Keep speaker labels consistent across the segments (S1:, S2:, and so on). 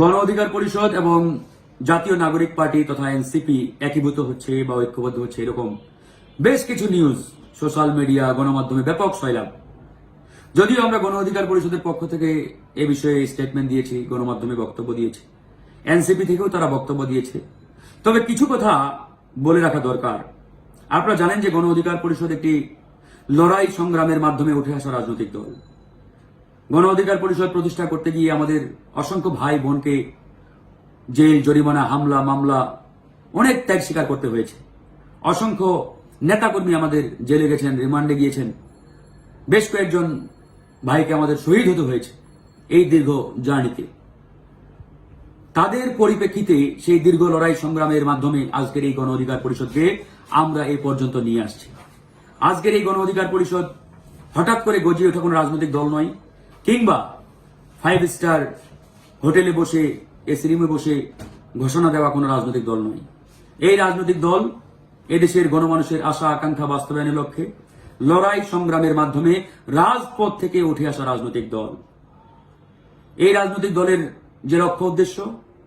S1: গণ অধিকার পরিষদ এবং জাতীয় নাগরিক পার্টি তথা এনসিপি একীভূত হচ্ছে বা ঐক্যবদ্ধ হচ্ছে এরকম বেশ কিছু নিউজ সোশ্যাল মিডিয়া গণমাধ্যমে ব্যাপক সয়লাভ যদিও আমরা গণ অধিকার পরিষদের পক্ষ থেকে এ বিষয়ে স্টেটমেন্ট দিয়েছি, গণমাধ্যমে বক্তব্য দিয়েছি, এনসিপি থেকেও তারা বক্তব্য দিয়েছে। তবে কিছু কথা বলে রাখা দরকার। আপনারা জানেন যে গণ অধিকার পরিষদ একটি লড়াই সংগ্রামের মাধ্যমে উঠে আসা রাজনৈতিক দল। গণ অধিকার পরিষদ প্রতিষ্ঠা করতে গিয়ে আমাদের অসংখ্য ভাই বোনকে জেল, জরিমানা, হামলা, মামলা, অনেক ত্যাগ স্বীকার করতে হয়েছে। অসংখ্য নেতাকর্মী আমাদের জেলে গেছেন, রিমান্ডে গিয়েছেন। বেশ কয়েকজন ভাইকে আমাদের শহীদ হতে হয়েছে এই দীর্ঘ জার্নিতে। তাদের পরিপ্রেক্ষিতে সেই দীর্ঘ লড়াই সংগ্রামের মাধ্যমে আজকের এই গণ অধিকার পরিষদকে আমরা এই পর্যন্ত নিয়ে আসছি। আজকের এই গণ অধিকার পরিষদ হঠাৎ করে গজিয়ে ওঠা কোনো রাজনৈতিক দল নয়। কিংবা ফাইভ স্টার হোটেলে বসে এসি রুমে বসে ঘোষণা দেওয়া কোনো রাজনৈতিক দল নয়। এই রাজনৈতিক দল এদেশের গণমানুষের আশা, আকাঙ্ক্ষা বাস্তবায়নের লক্ষ্যে লড়াই সংগ্রামের মাধ্যমে রাজপথ থেকে উঠে আসা রাজনৈতিক দল। এই রাজনৈতিক দলের যে লক্ষ্য উদ্দেশ্য,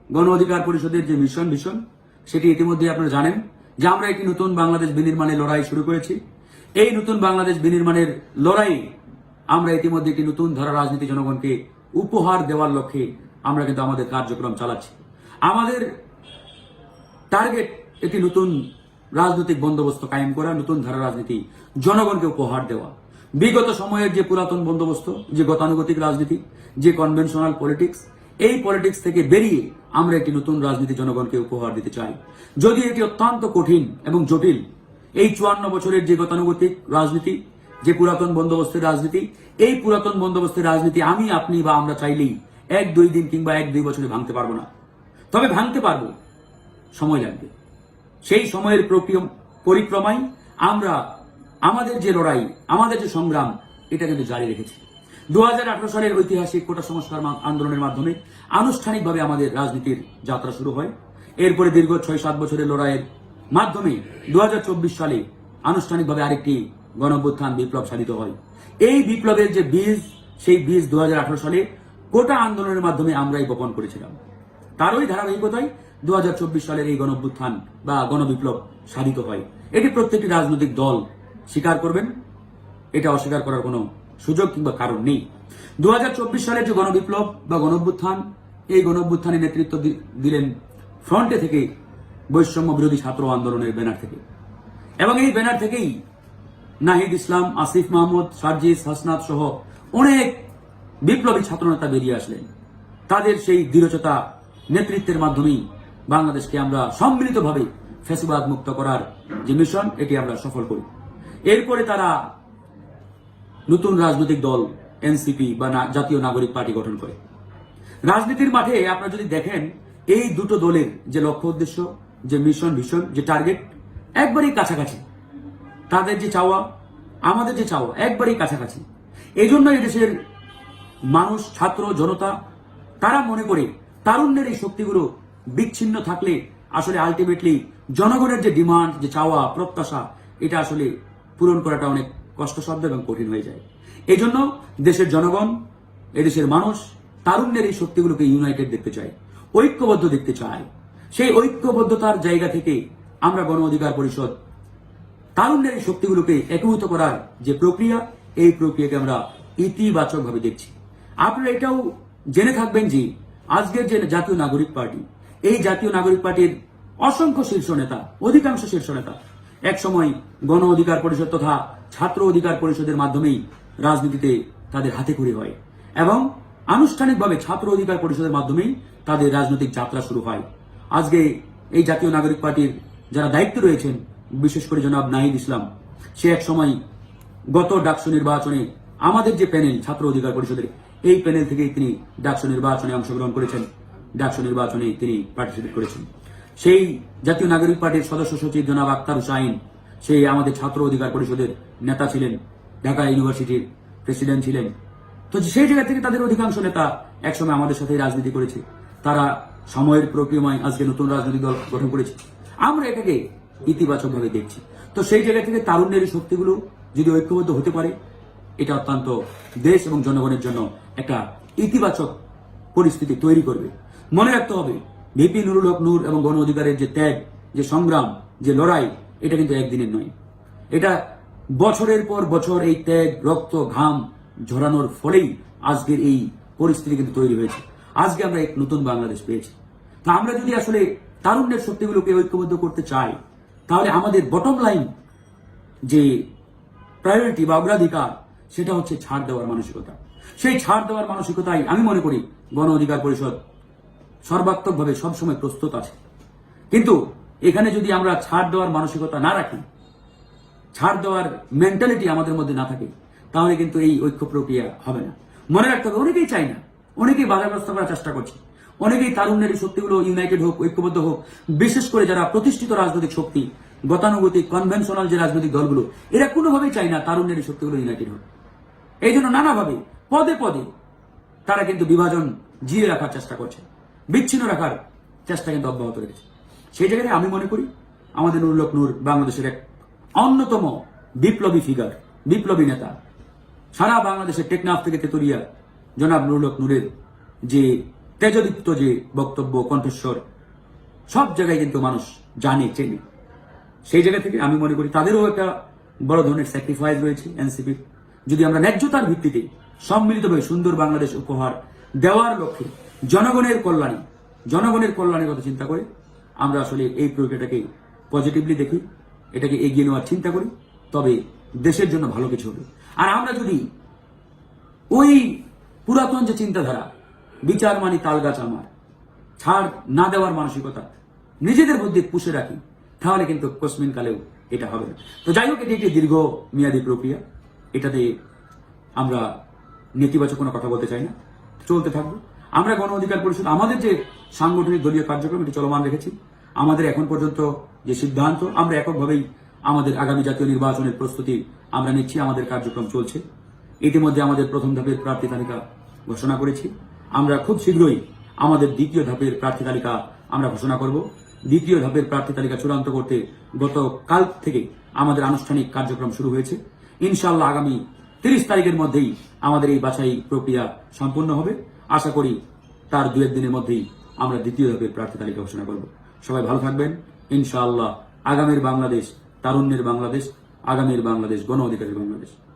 S1: গণ অধিকার পরিষদের যে মিশন ভিশন সেটি ইতিমধ্যে আপনারা জানেন যে আমরা একটি নতুন বাংলাদেশ বিনির্মাণের লড়াই শুরু করেছি। এই নতুন বাংলাদেশ বিনির্মাণের লড়াই আমরা ইতিমধ্যে একটি নতুন ধারা রাজনীতি জনগণকে উপহার দেওয়ার লক্ষ্যে আমরা কিন্তু আমাদের কার্যক্রম চালাচ্ছি। আমাদের টার্গেট একটি নতুন রাজনৈতিক বন্দোবস্ত কায়েম করা, নতুন ধারা রাজনীতি জনগণকে উপহার দেওয়া। বিগত সময়ের যে পুরাতন বন্দোবস্ত, যে গতানুগতিক রাজনীতি, যে কনভেনশনাল পলিটিক্স এই পলিটিক্স থেকে বেরিয়ে আমরা একটি নতুন রাজনীতি জনগণকে উপহার দিতে চাই। যদি এটি অত্যন্ত কঠিন এবং জটিল, এই চুয়ান্ন বছরের যে গতানুগতিক রাজনীতি যে পুরাতন বন্দোবস্তের রাজনীতি, এই পুরাতন বন্দোবস্তের রাজনীতি আমি, আপনি বা আমরা চাইলেই এক, দুই দিন কিংবা এক, দুই বছরে ভাঙতে পারব না। তবে ভাঙতে পারব। সময় লাগবে। সেই সময়ের পরিক্রমায় আমরা, আমাদের যে লড়াই, আমাদের যে সংগ্রাম এটা কিন্তু জারি রেখেছি। দু হাজার আঠারো সালের ঐতিহাসিক কোটা সংস্কার আন্দোলনের মাধ্যমে আনুষ্ঠানিকভাবে আমাদের রাজনীতির যাত্রা শুরু হয়। এরপরে দীর্ঘ ছয়, সাত বছরের লড়াইয়ের মাধ্যমে দু হাজার চব্বিশ সালে আনুষ্ঠানিকভাবে আরেকটি গণঅভ্যুত্থান বিপ্লব সাধিত হয়। এই বিপ্লবের যে বীজ, সেই বীজ দু হাজার আঠারো সালে কোটা আন্দোলনের মাধ্যমে আমরাই বপন করেছিলাম। তারই ধারাবাহিকতায় দু সালের এই গণঅভ্যুত্থান বা গণবিপ্লব সাধিত হয়। এটি প্রত্যেকটি রাজনৈতিক দল স্বীকার করবেন। এটা অস্বীকার করার কোনো সুযোগ কিংবা কারণ নেই। দু হাজার চব্বিশ সালের যে গণবিপ্লব বা গণঅভ্যুত্থান এই গণঅভ্যুত্থানে নেতৃত্ব দিলেন ফ্রন্টে থেকে বৈষম্য বিরোধী ছাত্র আন্দোলনের ব্যানার থেকে। এবং এই ব্যানার থেকেই নাহিদ ইসলাম, আসিফ মাহমুদ, সার্জিস, হাসনাত সহ অনেক বিপ্লবী ছাত্রনেতা বেরিয়ে আসলেন। তাদের সেই দৃঢ়চতা নেতৃত্বের মাধ্যমেই বাংলাদেশকে আমরা সম্মিলিতভাবে ফেসিবাদ মুক্ত করার যে মিশন, এটি আমরা সফল করি। এরপরে তারা নতুন রাজনৈতিক দল, এনসিপি বা জাতীয় নাগরিক পার্টি গঠন করে। রাজনীতির মাঠে আপনারা যদি দেখেন, এই দুটো দলের যে লক্ষ্য উদ্দেশ্য, যে মিশন, ভিশন, যে টার্গেট, একবারেই কাছাকাছি। তাদের যে চাওয়া, আমাদের যে চাওয়া, একবারেই কাছাকাছি। এই জন্য দেশের মানুষ, ছাত্র, জনতা, তারা মনে করে তারুণ্যের এই শক্তিগুলো বিচ্ছিন্ন থাকলে আসলে আলটিমেটলি জনগণের যে ডিমান্ড যে চাওয়া, প্রত্যাশা, এটা আসলে পূরণ করাটা অনেক কষ্টসাধ্য এবং কঠিন হয়ে যায়। এই জন্য দেশের জনগণ, এদেশের মানুষ তারুণ্যের এই শক্তিগুলোকে ইউনাইটেড দেখতে চায়, ঐক্যবদ্ধ দেখতে চায়। সেই ঐক্যবদ্ধতার জায়গা থেকে আমরা গণ অধিকার পরিষদ তারুণ্যের এই শক্তিগুলোকে একীভূত করার যে প্রক্রিয়া, এই প্রক্রিয়াকে আমরা ইতিবাচকভাবে দেখছি। আপনারা এটাও জেনে থাকবেন যে আজকের যে জাতীয় নাগরিক পার্টি, এই জাতীয় নাগরিক পার্টির অসংখ্য শীর্ষ নেতা, অধিকাংশ শীর্ষ নেতা, একসময় গণ অধিকার পরিষদ তথা ছাত্র অধিকার পরিষদের মাধ্যমেই রাজনীতিতে তাদের হাতে খড়ি হয় এবং আনুষ্ঠানিকভাবে ছাত্র অধিকার পরিষদের মাধ্যমেই তাদের রাজনৈতিক যাত্রা শুরু হয়। আজকে এই জাতীয় নাগরিক পার্টির যারা দায়িত্বে রয়েছেন বিশেষ করে জনাব নাহিদ ইসলাম, সে এক সময় গত ডাকসু নির্বাচনে আমাদের যে প্যানেল, ছাত্র অধিকার পরিষদের, এই প্যানেল থেকেই তিনি ডাকসু নির্বাচনে অংশগ্রহণ করেছেন, ডাকসু নির্বাচনে তিনি পার্টিসিপেট করেছেন। সেই জাতীয় নাগরিক পার্টির সদস্য সচিব জনাব আক্তার হুসাইন সেই আমাদের ছাত্র অধিকার পরিষদের নেতা ছিলেন, ঢাকা ইউনিভার্সিটির প্রেসিডেন্ট ছিলেন। তো সেই জায়গা থেকে তাদের অধিকাংশ নেতা একসময় আমাদের সাথে রাজনীতি করেছে। তারা সময়ের প্রক্রিয়ায় আজকে নতুন রাজনৈতিক দল গঠন করেছে। আমরা এটাকে ইতিবাচকভাবে দেখছি। তো সেই জায়গা থেকে তারুণ্যের এই শক্তিগুলো যদি ঐক্যবদ্ধ হতে পারে, এটা অত্যন্ত দেশ এবং জনগণের জন্য একটা ইতিবাচক পরিস্থিতি তৈরি করবে। মনে রাখতে হবে, ভিপি নুরুল হক নূর এবং গণ অধিকারের যে ত্যাগ, যে সংগ্রাম, যে লড়াই, এটা কিন্তু একদিনের নয়। এটা বছরের পর বছর এই ত্যাগ, রক্ত, ঘাম ঝরানোর ফলেই আজকের এই পরিস্থিতি কিন্তু তৈরি হয়েছে। আজকে আমরা এক নতুন বাংলাদেশ পেয়েছি। তা আমরা যদি আসলে তারুণ্যের শক্তিগুলোকে ঐক্যবদ্ধ করতে চাই তাহলে আমাদের বটম লাইন যে প্রায়োরিটি বা অগ্রাধিকার, সেটা হচ্ছে ছাড় দেওয়ার মানসিকতা। সেই ছাড় দেওয়ার মানসিকতাই আমি মনে করি গণ অধিকার পরিষদ সর্বাত্মকভাবে সবসময় প্রস্তুত আছে। কিন্তু এখানে যদি আমরা ছাড় দেওয়ার মানসিকতা না রাখি, ছাড় দেওয়ার মেন্টালিটি আমাদের মধ্যে না থাকে, তাহলে কিন্তু এই ঐক্য প্রক্রিয়া হবে না। মনে রাখতে হবে, অনেকেই চাই না, অনেকেই বাধাগ্রস্ত করার চেষ্টা করছে। অনেকেই তারুণ্যের এই শক্তিগুলো ইউনাইটেড হোক, ঐক্যবদ্ধ হোক, বিশেষ করে যারা প্রতিষ্ঠিত রাজনৈতিক শক্তি, গতানুগতিক কনভেনশনাল যে রাজনৈতিক দলগুলো, এরা কোনোভাবেই চায় না তারুণ্যের এই শক্তিগুলো ইউনাইটেড হোক। এই জন্য নানাভাবে, পদে পদে তারা কিন্তু বিভাজন জিয়ে রাখার চেষ্টা করছে, বিচ্ছিন্ন রাখার চেষ্টা কিন্তু অব্যাহত রেখেছে। সেই জায়গায় আমি মনে করি, আমাদের নুরুলক নূর বাংলাদেশের এক অন্যতম বিপ্লবী ফিগার বিপ্লবী নেতা। সারা বাংলাদেশের টেকনাফ থেকে তেতুরিয়া জনাব নুরুলক নূরের যে তেজদীপ্ত যে বক্তব্য, কণ্ঠস্বর, সব জায়গায় কিন্তু মানুষ জানে, চেনে। সেই জায়গা থেকে আমি মনে করি তাদেরও একটা বড় ধরনের স্যাক্রিফাইস রয়েছে এনসিপির যদি আমরা ন্যায্যতার ভিত্তিতে সম্মিলিতভাবে সুন্দর বাংলাদেশ উপহার দেওয়ার লক্ষ্যে জনগণের কল্যাণে, জনগণের কল্যাণের কথা চিন্তা করে, আমরা আসলে এই প্রক্রিয়াটাকে পজিটিভলি দেখি, এটাকে এগিয়ে নেওয়ার চিন্তা করি, তবে দেশের জন্য ভালো কিছু হবে। আর আমরা যদি ওই পুরাতন যে চিন্তাধারা বিচার মানি তাল গাছ আমার। ছাড় না দেওয়ার মানসিকতা। নিজেদের মধ্যে পুষে রাখি। তাহলে কিন্তু কসমিন কালেও এটা হবে তো যাই হোক, এটি একটি দীর্ঘ মেয়াদী প্রক্রিয়া। এটাতে আমরা নেতিবাচক কোনো কথা বলতে চাই না। চলতে থাকব। আমরা গণ অধিকার পরিষদ, আমাদের যে সাংগঠনিক দলীয় কার্যক্রম, এটি চলমান রেখেছি। আমাদের এখন পর্যন্ত যে সিদ্ধান্ত, আমরা এককভাবেই আমাদের আগামী জাতীয় নির্বাচনের প্রস্তুতি আমরা নিচ্ছি, আমাদের কার্যক্রম চলছে। ইতিমধ্যে আমাদের প্রথম ধাপের প্রার্থী তালিকা ঘোষণা করেছি। আমরা খুব শীঘ্রই আমাদের দ্বিতীয় ধাপের প্রার্থী তালিকা আমরা ঘোষণা করব। দ্বিতীয় ধাপের প্রার্থী তালিকা চূড়ান্ত করতে গত কাল থেকে আমাদের আনুষ্ঠানিক কার্যক্রম শুরু হয়েছে। ইনশাল্লাহ আগামী তিরিশ তারিখের মধ্যেই আমাদের এই বাছাই প্রক্রিয়া সম্পূর্ণ হবে। আশা করি তার দু একদিনের মধ্যেই আমরা দ্বিতীয় ধাপের প্রার্থী তালিকা ঘোষণা করব। সবাই ভালো থাকবেন। ইনশাআল্লাহ আগামীর বাংলাদেশ তারুণ্যের বাংলাদেশ, আগামীর বাংলাদেশ গণ অধিকারের বাংলাদেশ।